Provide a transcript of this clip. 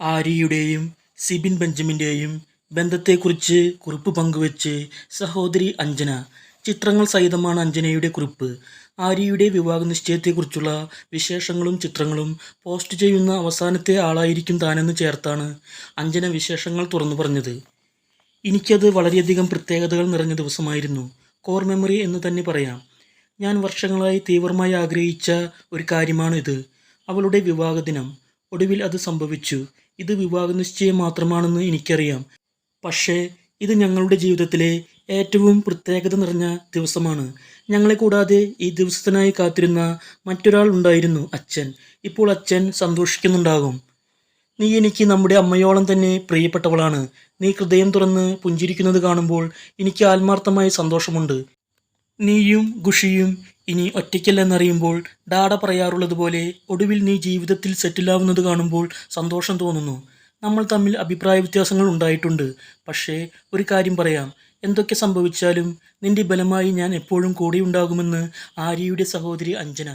ആര്യയുടെയും സിബിൻ ബെഞ്ചമിന്റെയും ബന്ധത്തെക്കുറിച്ച് കുറിപ്പ് പങ്കുവച്ച് സഹോദരി അഞ്ജന. ചിത്രങ്ങൾ സഹിതമാണ് അഞ്ജനയുടെ കുറിപ്പ്. ആര്യയുടെ വിവാഹ നിശ്ചയത്തെക്കുറിച്ചുള്ള വിശേഷങ്ങളും ചിത്രങ്ങളും പോസ്റ്റ് ചെയ്യുന്ന അവസാനത്തെ ആളായിരിക്കും താനെന്ന് ചേർത്താണ് അഞ്ജന വിശേഷങ്ങൾ തുറന്നു പറഞ്ഞത്. എനിക്കത് വളരെയധികം പ്രത്യേകതകൾ നിറഞ്ഞ ദിവസമായിരുന്നു. കോർ മെമ്മറി എന്ന് തന്നെ പറയാം. ഞാൻ വർഷങ്ങളായി തീവ്രമായി ആഗ്രഹിച്ച ഒരു കാര്യമാണ് ഇത് അവളുടെ വിവാഹ ദിനം. ഒടുവിൽ അത് സംഭവിച്ചു. ഇത് വിവാഹ നിശ്ചയം മാത്രമാണെന്ന് എനിക്കറിയാം. പക്ഷേ ഇത് ഞങ്ങളുടെ ജീവിതത്തിലെ ഏറ്റവും പ്രത്യേകത നിറഞ്ഞ ദിവസമാണ്. ഞങ്ങളെ കൂടാതെ ഈ ദിവസത്തിനായി കാത്തിരുന്ന മറ്റൊരാൾ ഉണ്ടായിരുന്നു അച്ഛൻ. ഇപ്പോൾ അച്ഛൻ സന്തോഷിക്കുന്നുണ്ടാകും. നീ എനിക്ക് നമ്മുടെ അമ്മയോളം തന്നെ പ്രിയപ്പെട്ടവളാണ്. നീ ഹൃദയം തുറന്ന് പുഞ്ചിരിക്കുന്നത് കാണുമ്പോൾ എനിക്ക് ആത്മാർത്ഥമായ സന്തോഷമുണ്ട്. നീയും ഖുഷിയും ഇനി ഒറ്റയ്ക്കല്ലെന്നറിയുമ്പോൾ ഡാഡ പറയാറുള്ളത് പോലെ ഒടുവിൽ നീ ജീവിതത്തിൽ സെറ്റിലാവുന്നത് കാണുമ്പോൾ സന്തോഷം തോന്നുന്നു. നമ്മൾ തമ്മിൽ അഭിപ്രായ വ്യത്യാസങ്ങൾ ഉണ്ടായിട്ടുണ്ട്. പക്ഷേ ഒരു കാര്യം പറയാം. എന്തൊക്കെ സംഭവിച്ചാലും നിന്റെ ബലമായി ഞാൻ എപ്പോഴും കൂടെയുണ്ടാകുമെന്ന് ആര്യയുടെ സഹോദരി അഞ്ജന.